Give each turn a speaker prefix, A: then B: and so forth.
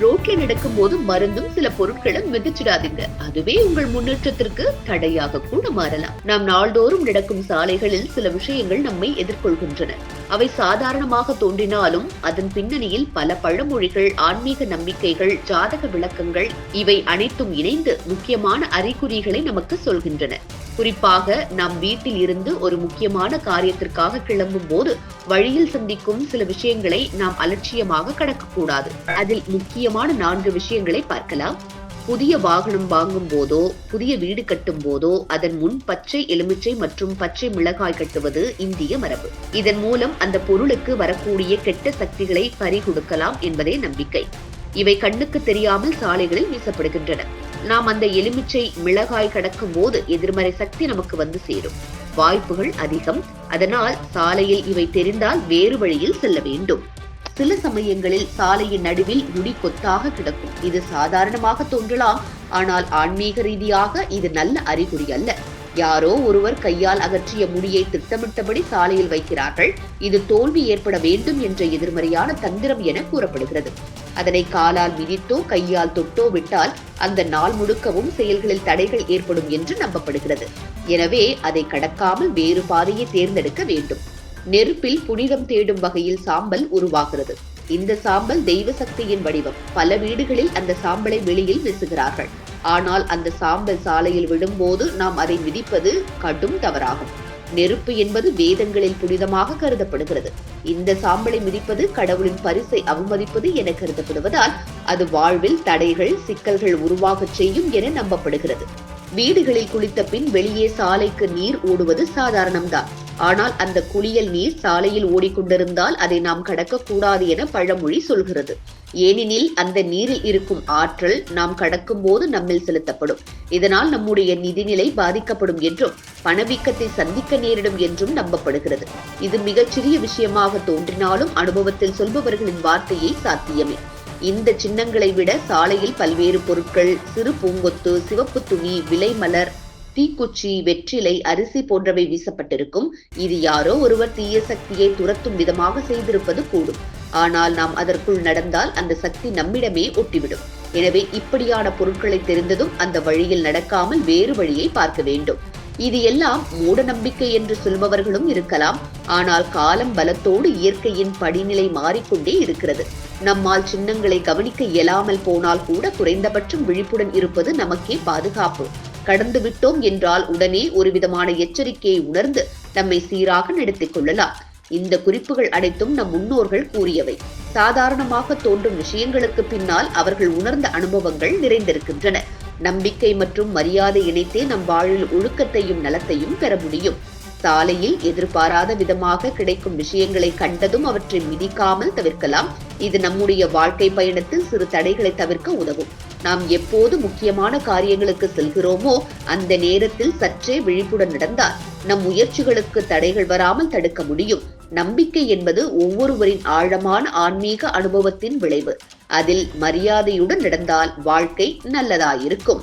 A: ரோட்ல நடக்கும் போது மருந்தும் சில பொருட்களை மிதிச்சிடாதீங்க. அதுவே உங்கள் முன்னேற்றத்திற்கு தடையாக கூட மாறலாம். நாம் நாள்தோறும் நடக்கும் சாலைகளில் சில விஷயங்கள் நம்மை எதிர்கொள்கின்றன. அவை சாதாரணமாக தோன்றினாலும் அதன் பின்னணியில் பல பழமொழிகள் ஆன்மீக நம்பிக்கைகள் ஜாதக விளக்கங்கள் இவை அனைத்தும் இணைந்து முக்கியமான அறிகுறிகளை நமக்கு சொல்கின்றன. குறிப்பாக நாம் வீட்டில் இருந்து ஒரு முக்கியமான காரியத்திற்காக கிளம்பும் போது வழியில் சந்திக்கும் சில விஷயங்களை நாம் அலட்சியமாக கடக்கக்கூடாது. அதில் முக்கியமான நான்கு விஷயங்களை பார்க்கலாம். புதிய வாகனம் வாங்கும் போதோ புதிய வீடு கட்டும் போதோ அதன் முன் பச்சை எலுமிச்சை மற்றும் பச்சை மிளகாய் கட்டுவது இந்திய மரபு. இதன் மூலம் அந்த பொருளுக்கு வரக்கூடிய கெட்ட சக்திகளை பறி கொடுக்கலாம் என்பதே நம்பிக்கை. இவை கண்ணுக்கு தெரியாமல் சாலைகளில் வீசப்படுகின்றன. நாம் அந்த எலுமிச்சை மிளகாய் கடக்கும் போது எதிர்மறை சக்தி நமக்கு வந்து சேரும். வாய்ப்புகள் அதிகம். அதனால் சாலையில் இவை தெரிந்தால் வேறு வழியில் செல்ல வேண்டும். சில சமயங்களில் சாலையின் நடுவில் முடி கொத்தாக கிடக்கும். இது சாதாரணமாக தோன்றலாம். ஆனால் ஆன்மீக ரீதியாக இது நல்ல அறிகுறி அல்ல. யாரோ ஒருவர் கையால் அகற்றிய முடியை திட்டமிட்டபடி சாலையில் வைக்கிறார்கள். இது தோல்வி ஏற்பட வேண்டும் என்ற எதிர்மறையான தந்திரம் என கூறப்படுகிறது. அதனை காலால் மிதித்தோ கையால் தொட்டோ விட்டால் அந்த நாள் முழுக்கவும் செயல்களில் தடைகள் ஏற்படும் என்று நம்பப்படுகிறது. எனவே அதை கடக்காமல் வேறு பாதையை தேர்ந்தெடுக்க வேண்டும். நெருப்பில் புனிதம் தேடும் வகையில் சாம்பல் உருவாகிறது. இந்த சாம்பல் தெய்வ சக்தியின் வடிவம். பல வீடுகளில் அந்த சாம்பலை வெளியில் வீசுகிறார்கள் ஆனால் அந்த சாம்பல் சாலையில் விடும்போது நாம் அதை மிதிப்பது கடும் தவறாகும். நெருப்பு என்பது வேதங்களில் புனிதமாக கருதப்படுகிறது. இந்த சாம்பலை மிதிப்பது கடவுளின் பரிசை அவமதிப்பது என கருதப்படுவதால் அது வாழ்வில் தடைகள் சிக்கல்கள் உருவாகச் செய்யும் என நம்பப்படுகிறது. வீடுகளில் குளித்த பின் வெளியே சாலைக்கு நீர் ஓடுவது சாதாரணம்தான். ஆனால் அந்த குளியல் நீர் சாலையில் ஓடிக்கொண்டிருந்தால் அதை நாம் கடக்கக்கூடாது என பழமொழி சொல்கிறது. ஏனெனில் அந்த நீரில் இருக்கும் ஆற்றல் நாம் கடக்கும் போது நம்மில் செலுத்தப்படும். இதனால் நம்முடைய நிதிநிலை பாதிக்கப்படும் என்றும் பணவீக்கத்தை சந்திக்க நேரிடும் என்றும் நம்பப்படுகிறது. இது மிகச்சிறிய விஷயமாக தோன்றினாலும் அனுபவத்தில் சொல்பவர்களின் வார்த்தையை சாத்தியமே. இந்த சின்னங்களை விட சாலையில் பல்வேறு பொருட்கள் சிறு பூங்கொத்து சிவப்பு துணி விலை மலர் தீக்குச்சி வெற்றிலை அரிசி போன்றவை வீசப்பட்டிருக்கும். இது யாரோ ஒருவர் தீய சக்தியை துரத்தும் விதமாக செய்திருப்பது கூடும். ஆனால் நாம் அதற்குள் நடந்தால் அந்த சக்தி நம்மிடமே ஒட்டிவிடும். எனவே இப்படியான பொருட்களை தெரிந்ததும் அந்த வழியில் நடக்காமல் வேறு வழியை பார்க்க வேண்டும். இது எல்லாம் மூட நம்பிக்கை என்று சொல்பவர்களும் இருக்கலாம். ஆனால் காலம் பலத்தோடு இயற்கையின் படிநிலை மாறிக்கொண்டே இருக்கிறது. நம்மால் சின்னங்களை கவனிக்க இயலாமல் போனால் கூட குறைந்தபட்சம் விழிப்புடன் இருப்பது நமக்கே பாதுகாப்பு. கடந்து விட்டோம் என்றால் உடனே ஒரு விதமான எச்சரிக்கையை உணர்ந்து நம்மை சீராக நடத்திக் கொள்ளலாம். இந்த குறிப்புகள் அனைத்தும் நம் முன்னோர்கள் கூறியவை. சாதாரணமாக தோன்றும் விஷயங்களுக்கு பின்னால் அவர்கள் உணர்ந்த அனுபவங்கள் நிறைந்திருக்கின்றன. நம்பிக்கை மற்றும் மரியாதை இணைத்தே நம் வாழ்வில் ஒழுக்கத்தையும் நலத்தையும் பெற முடியும். சாலையில் எதிர்பாராத விதமாக கிடைக்கும் விஷயங்களை கண்டதும் அவற்றை மிதிக்காமல் தவிர்க்கலாம். இது நம்முடைய வாழ்க்கை பயணத்தில் சிறு தடைகளை தவிர்க்க உதவும். நாம் எப்போது முக்கியமான காரியங்களுக்கு செல்கிறோமோ அந்த நேரத்தில் சற்றே விழிப்புடன் நடந்தால் நம் முயற்சிகளுக்கு தடைகள் வராமல் தடுக்க முடியும். நம்பிக்கை என்பது ஒவ்வொருவரின் ஆழமான ஆன்மீக அனுபவத்தின் விளைவு. அதில் மரியாதையுடன் நடந்தால் வாழ்க்கை நல்லதாயிருக்கும்.